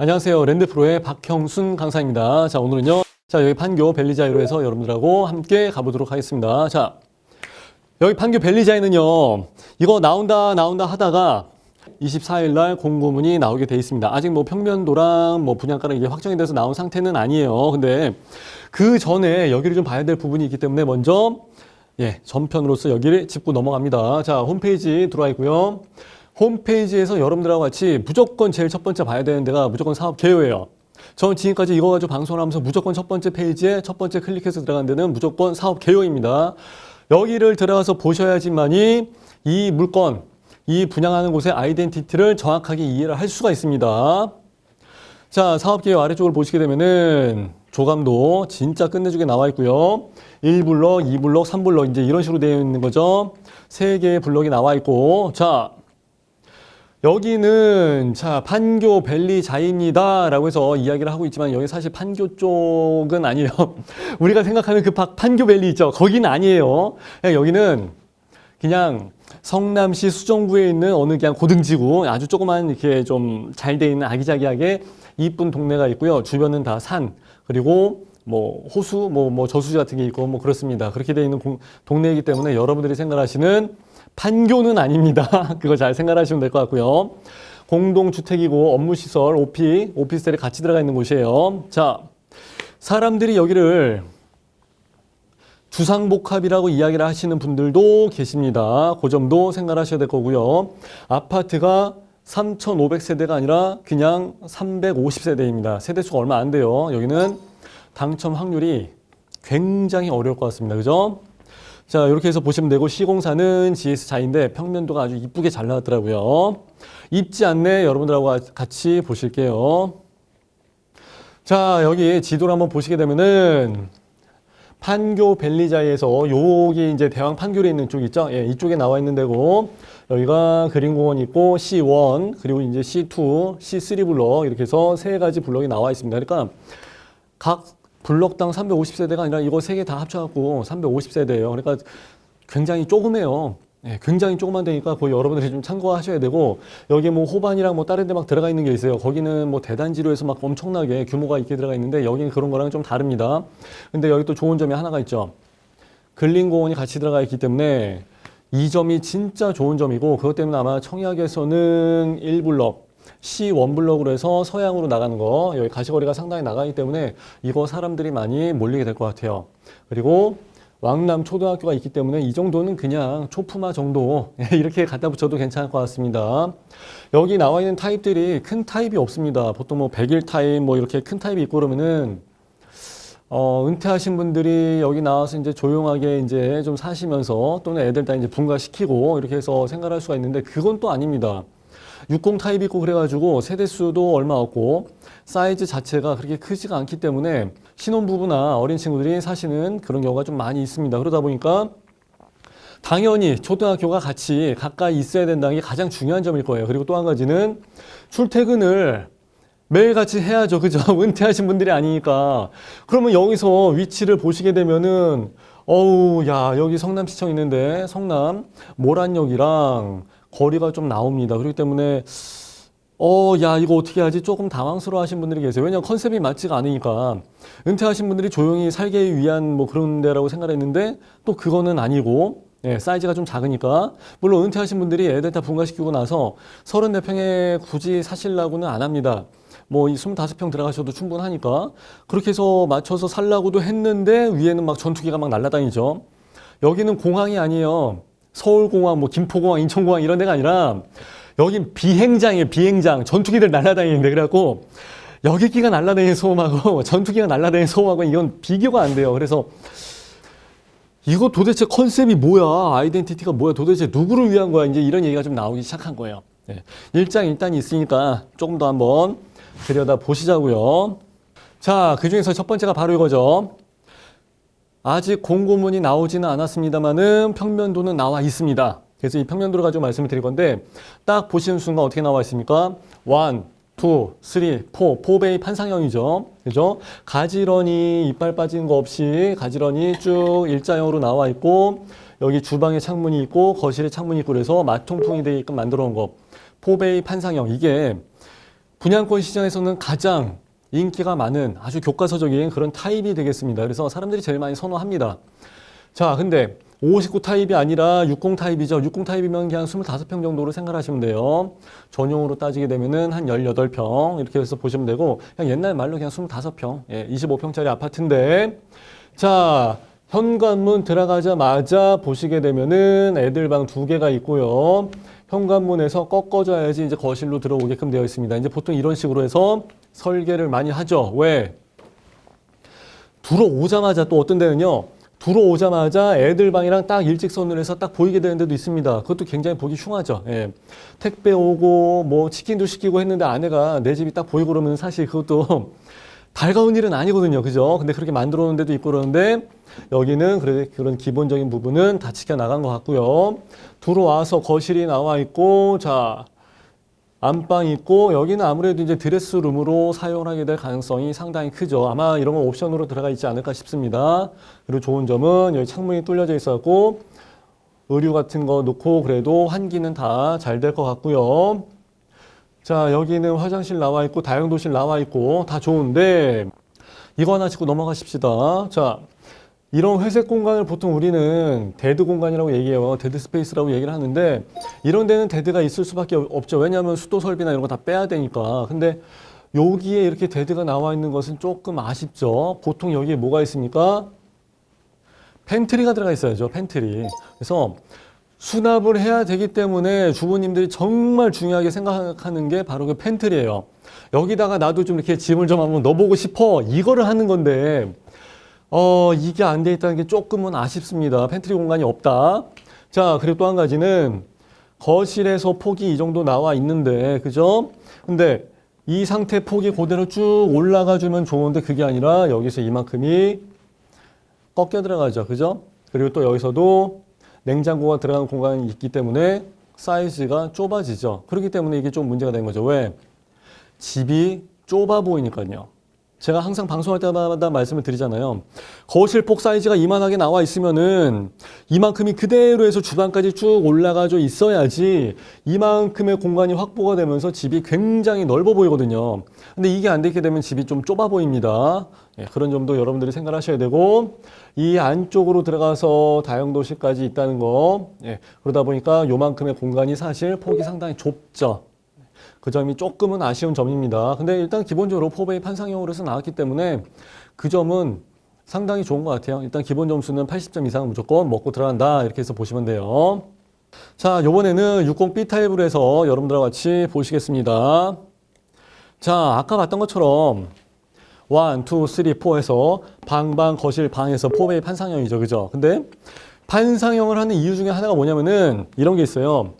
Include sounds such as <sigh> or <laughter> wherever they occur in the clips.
안녕하세요. 랜드프로의 박형순 강사입니다. 자, 오늘은요. 자, 여기 판교 벨리자이로 해서 여러분들하고 함께 가보도록 하겠습니다. 자, 여기 판교 벨리자이는요. 이거 나온다, 나온다 하다가 24일 날 공고문이 나오게 돼 있습니다. 아직 뭐 평면도랑 뭐 분양가랑 이게 확정이 돼서 나온 상태는 아니에요. 근데 그 전에 여기를 좀 봐야 될 부분이 있기 때문에 먼저 예, 전편으로서 여기를 짚고 넘어갑니다. 자, 홈페이지 들어와 있고요. 홈페이지에서 여러분들하고 같이 무조건 제일 첫 번째 봐야 되는 데가 무조건 사업 개요예요. 저는 지금까지 이거 가지고 방송을 하면서 무조건 첫 번째 페이지에 첫 번째 클릭해서 들어간 데는 무조건 사업 개요입니다. 여기를 들어가서 보셔야지만이 이 물건, 이 분양하는 곳의 아이덴티티를 정확하게 이해를 할 수가 있습니다. 자, 사업계획 아래쪽을 보시게 되면은 조감도 진짜 끝내주게 나와 있고요. 1블럭, 2블럭, 3블럭 이제 이런 식으로 되어 있는 거죠. 세 개의 블럭이 나와 있고 자, 여기는 자 판교 벨리자입니다라고 해서 이야기를 하고 있지만 여기 사실 판교 쪽은 아니에요. <laughs> 우리가 생각하는 그 파- 판교 벨리 있죠. 거기는 아니에요. 그냥 여기는 그냥 성남시 수정구에 있는 어느 그냥 고등지구 아주 조그만 이렇게 좀 잘 돼 있는 아기자기하게 이쁜 동네가 있고요. 주변은 다 산 그리고 뭐 호수 뭐뭐 저수지 같은 게 있고 뭐 그렇습니다. 그렇게 돼 있는 공- 동네이기 때문에 여러분들이 생각하시는 판교는 아닙니다. <laughs> 그거 잘 생각하시면 될 것 같고요. 공동주택이고 업무시설, 오피, 오피스텔이 같이 들어가 있는 곳이에요. 자, 사람들이 여기를 주상복합이라고 이야기를 하시는 분들도 계십니다. 그 점도 생각하셔야 될 거고요. 아파트가 3,500세대가 아니라 그냥 350세대입니다. 세대수가 얼마 안 돼요. 여기는 당첨 확률이 굉장히 어려울 것 같습니다. 그죠? 자, 이렇게 해서 보시면 되고 시공사는 GS자인데 평면도가 아주 이쁘게 잘 나왔더라고요. 입지 안내 여러분들하고 같이 보실게요. 자, 여기 지도를 한번 보시게 되면은 판교 벨리자이에서 여기 이제 대왕 판교에 있는 쪽 있죠? 예, 이쪽에 나와 있는 데고 여기가 그린공원 있고 C1 그리고 이제 C2, C3 블럭 이렇게 해서 세 가지 블럭이 나와 있습니다. 그러니까 각 블럭당 350세대가 아니라 이거 세 개 다 합쳐갖고 350세대예요. 그러니까 굉장히 조그매요. 예, 굉장히 조그만 데니까 거의 여러분들이 좀 참고하셔야 되고 여기 뭐 호반이랑 뭐 다른 데 막 들어가 있는 게 있어요. 거기는 뭐 대단지로 해서 막 엄청나게 규모가 있게 들어가 있는데 여기는 그런 거랑 좀 다릅니다. 근데 여기 또 좋은 점이 하나가 있죠. 근린공원이 같이 들어가 있기 때문에 이 점이 진짜 좋은 점이고 그것 때문에 아마 청약에서는 1블럭 C1블럭으로 해서 서양으로 나가는 거 여기 가시거리가 상당히 나가기 때문에 이거 사람들이 많이 몰리게 될 것 같아요. 그리고 왕남 초등학교가 있기 때문에 이 정도는 그냥 초품화 정도 <laughs> 이렇게 갖다 붙여도 괜찮을 것 같습니다. 여기 나와 있는 타입들이 큰 타입이 없습니다. 보통 뭐 100일 타입 뭐 이렇게 큰 타입이 있고 그러면은 어, 은퇴하신 분들이 여기 나와서 이제 조용하게 이제 좀 사시면서 또는 애들 다 이제 분가시키고 이렇게 해서 생활할 수가 있는데 그건 또 아닙니다. 60 타입 있고 그래가지고 세대수도 얼마 없고 사이즈 자체가 그렇게 크지가 않기 때문에 신혼부부나 어린 친구들이 사시는 그런 경우가 좀 많이 있습니다. 그러다 보니까 당연히 초등학교가 같이 가까이 있어야 된다는 게 가장 중요한 점일 거예요. 그리고 또 한 가지는 출퇴근을 매일같이 해야죠. 그죠? <laughs> 은퇴하신 분들이 아니니까. 그러면 여기서 위치를 보시게 되면은, 어우, 야, 여기 성남시청 있는데, 성남 모란역이랑 거리가 좀 나옵니다. 그렇기 때문에, 어, 야, 이거 어떻게 하지? 조금 당황스러워 하신 분들이 계세요. 왜냐면 컨셉이 맞지가 않으니까. 은퇴하신 분들이 조용히 살기 위한 뭐 그런 데라고 생각했는데, 또 그거는 아니고, 예, 사이즈가 좀 작으니까. 물론 은퇴하신 분들이 애들 다 분가시키고 나서 34평에 굳이 사시려고는 안 합니다. 뭐 이 25평 들어가셔도 충분하니까. 그렇게 해서 맞춰서 살라고도 했는데 위에는 막 전투기가 막 날아다니죠. 여기는 공항이 아니에요. 서울공항, 뭐 김포공항, 인천공항 이런 데가 아니라 여긴 비행장이에요. 비행장. 전투기들 날아다니는데 그래갖고 여객기가 날아다니는 소음하고 <laughs> 전투기가 날아다니는 소음하고 이건 비교가 안 돼요. 그래서 이거 도대체 컨셉이 뭐야? 아이덴티티가 뭐야? 도대체 누구를 위한 거야? 이제 이런 얘기가 좀 나오기 시작한 거예요. 네. 일장 일단이 있으니까 조금 더 한번 들여다 보시자고요. 자, 그 중에서 첫 번째가 바로 이거죠. 아직 공고문이 나오지는 않았습니다만은 평면도는 나와 있습니다. 그래서 이 평면도를 가지고 말씀을 드릴 건데 딱 보시는 순간 어떻게 나와 있습니까? 1, 2, 3, 4, 4베이 판상형이죠. 그죠? 가지런히 이빨 빠진 거 없이 가지런히 쭉 일자형으로 나와 있고 여기 주방에 창문이 있고 거실에 창문이 있고 그래서 마통풍이 되게끔 만들어 놓은 거. 4베이 판상형. 이게 분양권 시장에서는 가장 인기가 많은 아주 교과서적인 그런 타입이 되겠습니다. 그래서 사람들이 제일 많이 선호합니다. 자, 근데 59 타입이 아니라 60 타입이죠. 60 타입이면 그냥 25평 정도로 생각하시면 돼요. 전용으로 따지게 되면은 한 18평 이렇게 해서 보시면 되고 그냥 옛날 말로 그냥 25평, 예, 25평짜리 아파트인데 자, 현관문 들어가자마자 보시게 되면은 애들 방 두 개가 있고요. 현관문에서 꺾어줘야지 이제 거실로 들어오게끔 되어 있습니다. 이제 보통 이런 식으로 해서 설계를 많이 하죠. 왜? 들어오자마자 또 어떤 데는요. 들어오자마자 애들 방이랑 딱 일직선으로 해서 딱 보이게 되는 데도 있습니다. 그것도 굉장히 보기 흉하죠. 예. 택배 오고 뭐 치킨도 시키고 했는데 아내가 내 집이 딱 보이고 그러면 사실 그것도 <laughs> 달가운 일은 아니거든요. 그죠? 근데 그렇게 만들어 놓은 데도 있고 그러는데 여기는 그런 기본적인 부분은 다 지켜 나간 것 같고요. 들어와서 거실이 나와 있고 자 안방 있고 여기는 아무래도 이제 드레스룸으로 사용하게 될 가능성이 상당히 크죠. 아마 이런 건 옵션으로 들어가 있지 않을까 싶습니다. 그리고 좋은 점은 여기 창문이 뚫려져 있었고 의류 같은 거 놓고 그래도 환기는 다 잘 될 것 같고요. 자 여기는 화장실 나와 있고 다용도실 나와 있고 다 좋은데 이거 하나 짚고 넘어가십시다. 자 이런 회색 공간을 보통 우리는 데드 공간이라고 얘기해요. 데드 스페이스라고 얘기를 하는데 이런 데는 데드가 있을 수밖에 없죠. 왜냐하면 수도 설비나 이런 거 다 빼야 되니까. 근데 여기에 이렇게 데드가 나와 있는 것은 조금 아쉽죠. 보통 여기에 뭐가 있습니까? 팬트리가 들어가 있어야죠. 팬트리. 그래서 수납을 해야 되기 때문에 주부님들이 정말 중요하게 생각하는 게 바로 그 팬트리예요. 여기다가 나도 좀 이렇게 짐을 좀 한번 넣어보고 싶어. 이거를 하는 건데 어, 이게 안 돼 있다는 게 조금은 아쉽습니다. 팬트리 공간이 없다. 자, 그리고 또 한 가지는 거실에서 폭이 이 정도 나와 있는데, 그죠? 근데 이 상태 폭이 그대로 쭉 올라가 주면 좋은데 그게 아니라 여기서 이만큼이 꺾여 들어가죠. 그죠? 그리고 또 여기서도 냉장고가 들어가는 공간이 있기 때문에 사이즈가 좁아지죠. 그렇기 때문에 이게 좀 문제가 된 거죠. 왜? 집이 좁아 보이니까요. 제가 항상 방송할 때마다 말씀을 드리잖아요. 거실 폭 사이즈가 이만하게 나와 있으면은 이만큼이 그대로 해서 주방까지 쭉 올라가져 있어야지 이만큼의 공간이 확보가 되면서 집이 굉장히 넓어 보이거든요. 근데 이게 안 되게 되면 집이 좀 좁아 보입니다. 예, 그런 점도 여러분들이 생각하셔야 되고 이 안쪽으로 들어가서 다용도실까지 있다는 거 예, 그러다 보니까 요만큼의 공간이 사실 폭이 상당히 좁죠. 그 점이 조금은 아쉬운 점입니다. 근데 일단 기본적으로 포베이 판상형으로 해서 나왔기 때문에 그 점은 상당히 좋은 것 같아요. 일단 기본 점수는 80점 이상은 무조건 먹고 들어간다. 이렇게 해서 보시면 돼요. 자, 요번에는 60B 타입으로 해서 여러분들과 같이 보시겠습니다. 자, 아까 봤던 것처럼 1, 2, 3, 4에서 방 방 거실 방에서 포베이 판상형이죠. 그죠? 근데 판상형을 하는 이유 중에 하나가 뭐냐면은 이런 게 있어요.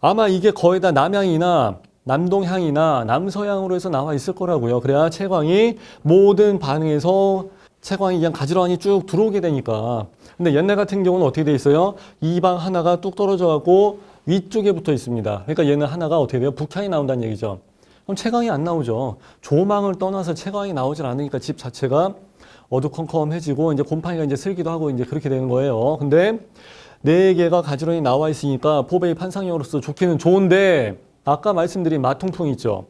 아마 이게 거의 다 남향이나 남동향이나 남서향으로 해서 나와 있을 거라고요. 그래야 채광이 모든 반응에서 채광이 그냥 가지런히 쭉 들어오게 되니까. 근데 옛날 같은 경우는 어떻게 돼 있어요? 이 방 하나가 뚝 떨어져 갖고 위쪽에 붙어 있습니다. 그러니까 얘는 하나가 어떻게 돼요? 북향이 나온다는 얘기죠. 그럼 채광이 안 나오죠. 조망을 떠나서 채광이 나오질 않으니까 집 자체가 어두컴컴해지고 이제 곰팡이가 이제 슬기도 하고 이제 그렇게 되는 거예요. 근데 네 개가 가지런히 나와 있으니까 포베이 판상형으로서 좋기는 좋은데 아까 말씀드린 마통풍 있죠.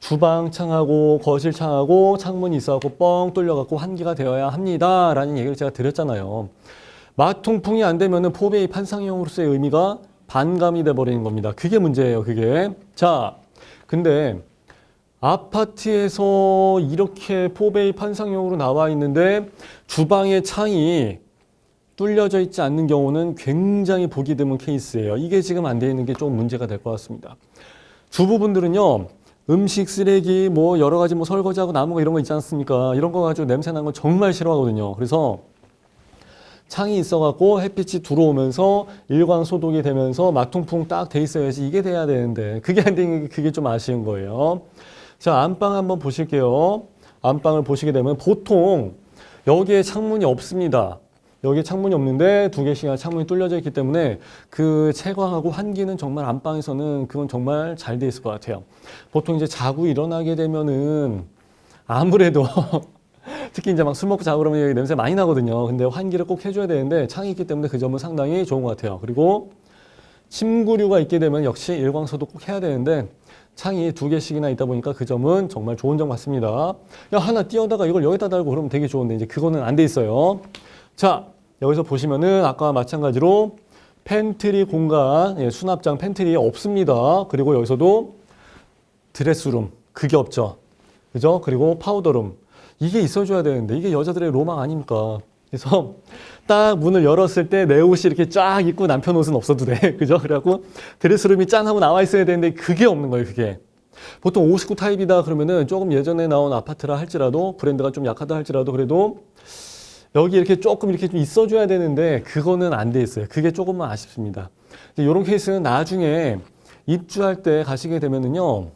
주방 창하고 거실 창하고 창문이 있어갖고 뻥 뚫려갖고 환기가 되어야 합니다 라는 얘기를 제가 드렸잖아요. 마통풍이 안 되면은 포베이 판상형으로서의 의미가 반감이 돼 버리는 겁니다. 그게 문제예요. 그게 자, 근데 아파트에서 이렇게 포베이 판상형으로 나와 있는데 주방의 창이 뚫려져 있지 않는 경우는 굉장히 보기 드문 케이스예요. 이게 지금 안 되어 있는 게좀 문제가 될 것 같습니다. 주부분들은요, 음식 쓰레기 뭐 여러 가지 뭐 설거지하고 남은 거 이런 거 있지 않습니까? 이런 거 가지고 냄새 나는 거 정말 싫어하거든요. 그래서 창이 있어갖고 햇빛이 들어오면서 일광 소독이 되면서 마통풍 딱 돼 있어야지 이게 돼야 되는데 그게 안 되는 게 그게 좀 아쉬운 거예요. 자, 안방 한번 보실게요. 안방을 보시게 되면 보통 여기에 창문이 없습니다. 여기 창문이 없는데 두 개씩이나 창문이 뚫려져 있기 때문에 그 채광하고 환기는 정말 안방에서는 그건 정말 잘 돼 있을 것 같아요. 보통 이제 자고 일어나게 되면은 아무래도 <laughs> 특히 이제 막 술 먹고 자고 그러면 냄새 많이 나거든요. 근데 환기를 꼭 해줘야 되는데 창이 있기 때문에 그 점은 상당히 좋은 것 같아요. 그리고 침구류가 있게 되면 역시 일광소도 꼭 해야 되는데 창이 두 개씩이나 있다 보니까 그 점은 정말 좋은 점 같습니다. 야 하나 띄어다가 이걸 여기다 달고 그러면 되게 좋은데 이제 그거는 안 돼 있어요. 자 여기서 보시면은 아까와 마찬가지로 팬트리 공간 예, 수납장 팬트리 없습니다. 그리고 여기서도 드레스룸 그게 없죠. 그죠? 그리고 파우더룸 이게 있어줘야 되는데 이게 여자들의 로망 아닙니까? 그래서 딱 문을 열었을 때 내 옷이 이렇게 쫙 입고 남편 옷은 없어도 돼. <laughs> 그죠? 그래갖고 드레스룸이 짠 하고 나와 있어야 되는데 그게 없는 거예요, 그게. 보통 59 타입이다 그러면은 조금 예전에 나온 아파트라 할지라도 브랜드가 좀 약하다 할지라도 그래도 여기 이렇게 조금 이렇게 좀 있어줘야 되는데 그거는 안 돼 있어요. 그게 조금만 아쉽습니다. 이런 케이스는 나중에 입주할 때 가시게 되면은요.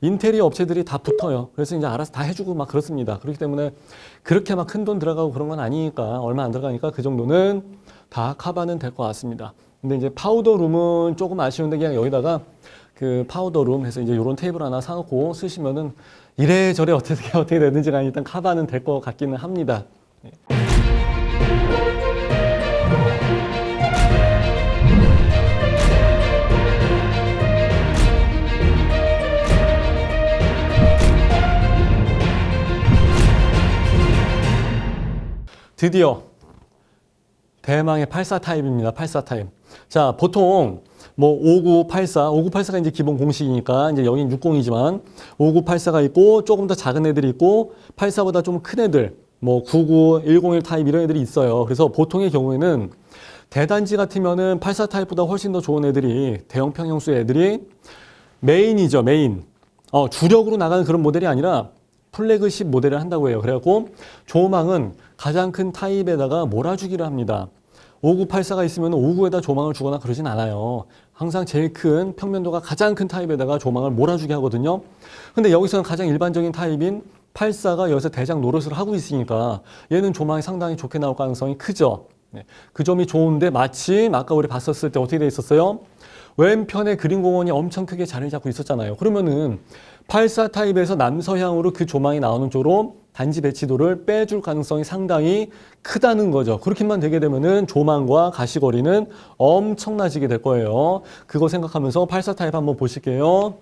인테리어 업체들이 다 붙어요. 그래서 이제 알아서 다 해주고 막 그렇습니다. 그렇기 때문에 그렇게 막 큰 돈 들어가고 그런 건 아니니까 얼마 안 들어가니까 그 정도는 다 커버는 될 것 같습니다. 근데 이제 파우더 룸은 조금 아쉬운데 그냥 여기다가 그 파우더 룸 해서 이제 이런 테이블 하나 사놓고 쓰시면은 이래저래 어떻게 <laughs> 어떻게 되는지가 일단 커버는 될 것 같기는 합니다. 드디어 대망의 84 타입입니다. 84 타입. 자, 보통 뭐 5984, 5984가 이제 기본 공식이니까 이제 여긴 60이지만 5984가 있고 조금 더 작은 애들이 있고 84보다 좀 큰 애들 뭐 99, 101 타입 이런 애들이 있어요. 그래서 보통의 경우에는 대단지 같으면은 84 타입보다 훨씬 더 좋은 애들이 대형 평형수의 애들이 메인이죠, 메인. 어, 주력으로 나가는 그런 모델이 아니라 플래그십 모델을 한다고 해요. 그래갖고 조망은 가장 큰 타입에다가 몰아주기를 합니다. 5984가 있으면 59에다 조망을 주거나 그러진 않아요. 항상 제일 큰 평면도가 가장 큰 타입에다가 조망을 몰아주게 하거든요. 근데 여기서는 가장 일반적인 타입인 84가 여기서 대장 노릇을 하고 있으니까 얘는 조망이 상당히 좋게 나올 가능성이 크죠. 네. 그 점이 좋은데 마침 아까 우리 봤었을 때 어떻게 돼 있었어요? 왼편에 그린공원이 엄청 크게 자리를 잡고 있었잖아요. 그러면은 84 타입에서 남서향으로 그 조망이 나오는 쪽으로 단지 배치도를 빼줄 가능성이 상당히 크다는 거죠. 그렇게만 되게 되면은 조망과 가시거리는 엄청나지게 될 거예요. 그거 생각하면서 84 타입 한번 보실게요.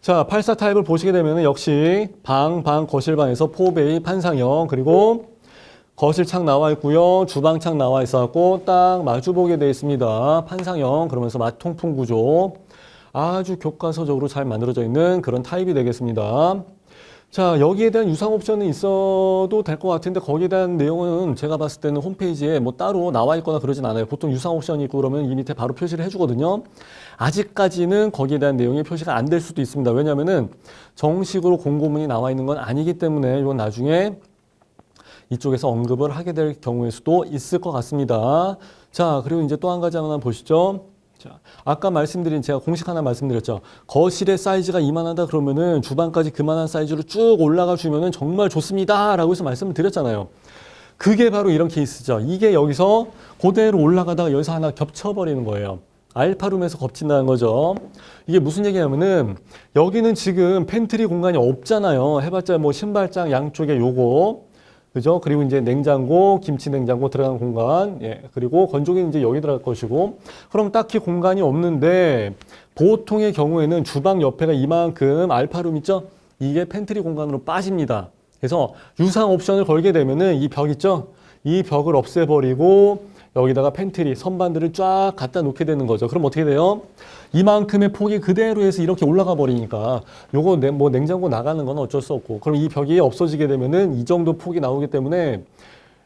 자, 84 타입을 보시게 되면은 역시 방, 방, 거실방에서 포베이 판상형 그리고 거실 창 나와 있고요. 주방 창 나와 있어갖고 딱 마주 보게 되어 있습니다. 판상형 그러면서 마통풍 구조 아주 교과서적으로 잘 만들어져 있는 그런 타입이 되겠습니다. 자 여기에 대한 유상 옵션은 있어도 될 것 같은데 거기에 대한 내용은 제가 봤을 때는 홈페이지에 뭐 따로 나와 있거나 그러진 않아요. 보통 유상 옵션이 있고 그러면 이 밑에 바로 표시를 해주거든요. 아직까지는 거기에 대한 내용이 표시가 안 될 수도 있습니다. 왜냐하면은 정식으로 공고문이 나와 있는 건 아니기 때문에 이건 나중에 이쪽에서 언급을 하게 될 경우일 수도 있을 것 같습니다. 자, 그리고 이제 또 한 가지 하나 보시죠. 자, 아까 말씀드린 제가 공식 하나 말씀드렸죠. 거실의 사이즈가 이만하다 그러면은 주방까지 그만한 사이즈로 쭉 올라가 주면은 정말 좋습니다라고 해서 말씀을 드렸잖아요. 그게 바로 이런 케이스죠. 이게 여기서 그대로 올라가다가 여기서 하나 겹쳐버리는 거예요. 알파룸에서 겹친다는 거죠. 이게 무슨 얘기냐면은 여기는 지금 팬트리 공간이 없잖아요. 해봤자 뭐 신발장 양쪽에 요거 그죠? 그리고 이제 냉장고, 김치 냉장고 들어가는 공간, 예, 그리고 건조기는 이제 여기 들어갈 것이고, 그럼 딱히 공간이 없는데, 보통의 경우에는 주방 옆에가 이만큼 알파룸 있죠? 이게 팬트리 공간으로 빠집니다. 그래서 유상 옵션을 걸게 되면은 이 벽 있죠? 이 벽을 없애버리고, 여기다가 팬트리, 선반들을 쫙 갖다 놓게 되는 거죠. 그럼 어떻게 돼요? 이만큼의 폭이 그대로 해서 이렇게 올라가 버리니까 요거 내- 뭐 냉장고 나가는 건 어쩔 수 없고 그럼 이 벽이 없어지게 되면은 이 정도 폭이 나오기 때문에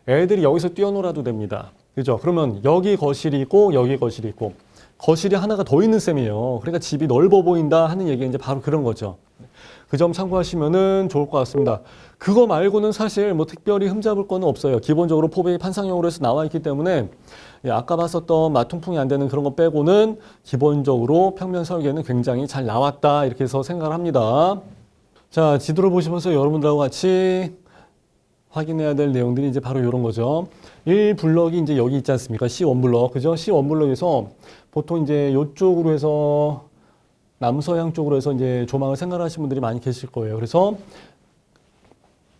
애들이 여기서 뛰어놀아도 됩니다. 그죠? 그러면 여기 거실이 있고 여기 거실이 있고 거실이 하나가 더 있는 셈이에요. 그러니까 집이 넓어 보인다 하는 얘기가 이제 바로 그런 거죠. 그 점 참고하시면은 좋을 것 같습니다. 그거 말고는 사실 뭐 특별히 흠잡을 거는 없어요. 기본적으로 포베이 판상형으로 해서 나와 있기 때문에 예, 아까 봤었던 마통풍이 안 되는 그런 거 빼고는 기본적으로 평면 설계는 굉장히 잘 나왔다 이렇게 해서 생각을 합니다. 자 지도를 보시면서 여러분들하고 같이 확인해야 될 내용들이 이제 바로 이런 거죠. 1블럭이 이제 여기 있지 않습니까? C1블럭. 그죠? C1블럭에서 보통 이제 이쪽으로 해서 남서양 쪽으로 해서 이제 조망을 생각하시는 분들이 많이 계실 거예요. 그래서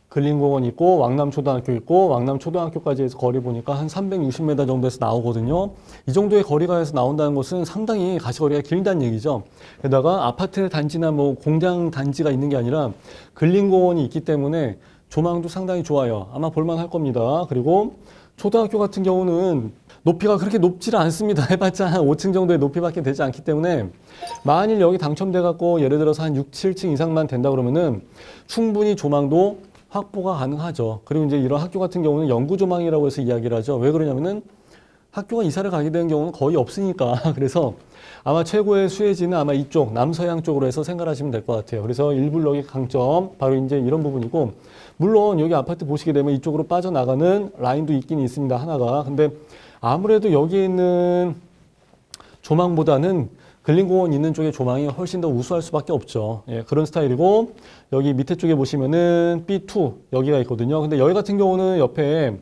근린공원 있고 왕남초등학교 있고 왕남초등학교까지 해서 거리 보니까 한 360m 정도에서 나오거든요. 이 정도의 거리가 해서 나온다는 것은 상당히 가시거리가 길다는 얘기죠. 게다가 아파트 단지나 뭐 공장 단지가 있는 게 아니라 근린공원이 있기 때문에 조망도 상당히 좋아요. 아마 볼만할 겁니다. 그리고 초등학교 같은 경우는 높이가 그렇게 높지를 않습니다. <laughs> 해봤자 한 5층 정도의 높이밖에 되지 않기 때문에 만일 여기 당첨돼 갖고 예를 들어서 한 6, 7층 이상만 된다 그러면은 충분히 조망도 확보가 가능하죠. 그리고 이제 이런 학교 같은 경우는 영구 조망이라고 해서 이야기를 하죠. 왜 그러냐면은 학교가 이사를 가게 되는 경우는 거의 없으니까. <laughs> 그래서 아마 최고의 수혜지는 아마 이쪽 남서양 쪽으로 해서 생각하시면 될 것 같아요. 그래서 일블럭의 강점 바로 이제 이런 부분이고 물론 여기 아파트 보시게 되면 이쪽으로 빠져나가는 라인도 있긴 있습니다. 하나가. 근데 아무래도 여기 있는 조망보다는 근린공원 있는 쪽의 조망이 훨씬 더 우수할 수밖에 없죠. 예, 그런 스타일이고 여기 밑에 쪽에 보시면은 B2 여기가 있거든요. 근데 여기 같은 경우는 옆에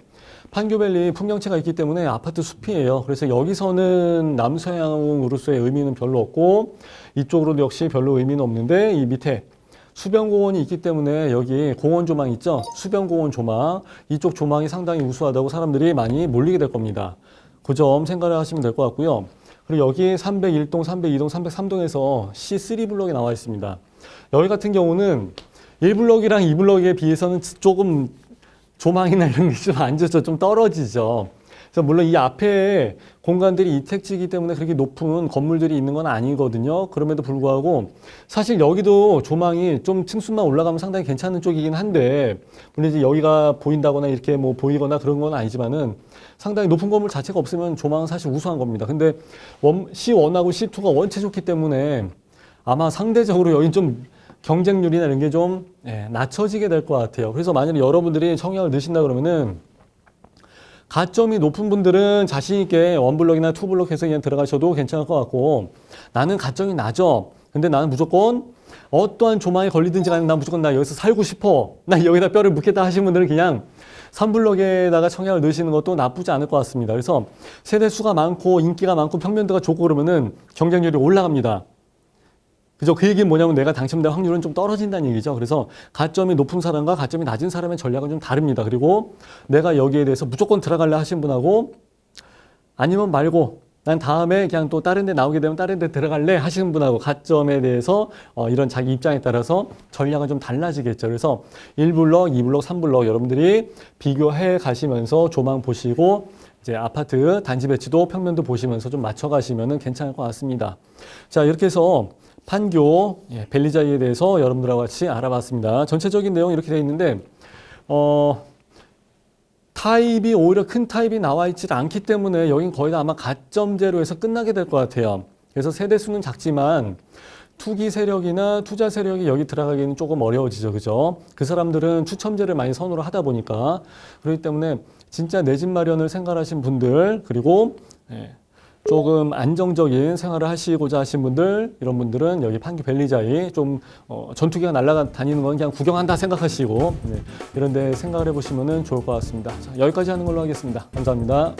판교밸리 풍경채가 있기 때문에 아파트 숲이에요. 그래서 여기서는 남서양으로서의 의미는 별로 없고 이쪽으로도 역시 별로 의미는 없는데 이 밑에 수변공원이 있기 때문에 여기 공원 조망 있죠? 수변공원 조망 이쪽 조망이 상당히 우수하다고 사람들이 많이 몰리게 될 겁니다. 그 점 생각을 하시면 될 것 같고요. 그리고 여기 301동, 302동, 303동에서 C3 블럭이 나와 있습니다. 여기 같은 경우는 1블럭이랑 2블럭에 비해서는 조금 조망이나 이런 게 좀 안 좋죠. 좀 떨어지죠. 그래서 물론 이 앞에 공간들이 이택지이기 때문에 그렇게 높은 건물들이 있는 건 아니거든요. 그럼에도 불구하고 사실 여기도 조망이 좀 층수만 올라가면 상당히 괜찮은 쪽이긴 한데 물론 이제 여기가 보인다거나 이렇게 뭐 보이거나 그런 건 아니지만은 상당히 높은 건물 자체가 없으면 조망은 사실 우수한 겁니다. 근데 원, C1하고 C2가 원체 좋기 때문에 아마 상대적으로 여긴 좀 경쟁률이나 이런 게좀 예, 낮춰지게 될 것 같아요. 그래서 만약에 여러분들이 청약을 넣으신다 그러면은 가점이 높은 분들은 자신 있게 원블럭이나 투블럭 해서 그냥 들어가셔도 괜찮을 것 같고 나는 가점이 낮아. 근데 나는 무조건 어떠한 조망에 걸리든지 간에 난 무조건 나 여기서 살고 싶어. 나 여기다 뼈를 묻겠다 하시는 분들은 그냥 3블럭에다가 청약을 넣으시는 것도 나쁘지 않을 것 같습니다. 그래서 세대 수가 많고 인기가 많고 평면도가 좋고 그러면은 경쟁률이 올라갑니다. 그죠? 그 얘기는 뭐냐면 내가 당첨될 확률은 좀 떨어진다는 얘기죠. 그래서 가점이 높은 사람과 가점이 낮은 사람의 전략은 좀 다릅니다. 그리고 내가 여기에 대해서 무조건 들어갈래 하신 분하고 아니면 말고 난 다음에 그냥 또 다른 데 나오게 되면 다른 데 들어갈래 하시는 분하고 가점에 대해서 어, 이런 자기 입장에 따라서 전략은 좀 달라지겠죠. 그래서 1블럭, 2블럭, 3블럭 여러분들이 비교해 가시면서 조망 보시고 이제 아파트 단지 배치도 평면도 보시면서 좀 맞춰 가시면 괜찮을 것 같습니다. 자, 이렇게 해서 판교 예, 벨리자이에 대해서 여러분들하고 같이 알아봤습니다. 전체적인 내용 이렇게 되어 있는데 어, 타입이 오히려 큰 타입이 나와 있지 않기 때문에 여긴 거의 다 아마 가점제로 해서 끝나게 될 것 같아요. 그래서 세대 수는 작지만 투기 세력이나 투자 세력이 여기 들어가기는 조금 어려워지죠. 그죠? 그 사람들은 추첨제를 많이 선호를 하다 보니까 그렇기 때문에 진짜 내 집 마련을 생각하신 분들 그리고 예, 조금 안정적인 생활을 하시고자 하신 분들 이런 분들은 여기 판교 벨리자이 좀 어, 전투기가 날아다니는 건 그냥 구경한다 생각하시고 네, 이런 데 생각을 해보시면 좋을 것 같습니다. 자, 여기까지 하는 걸로 하겠습니다. 감사합니다.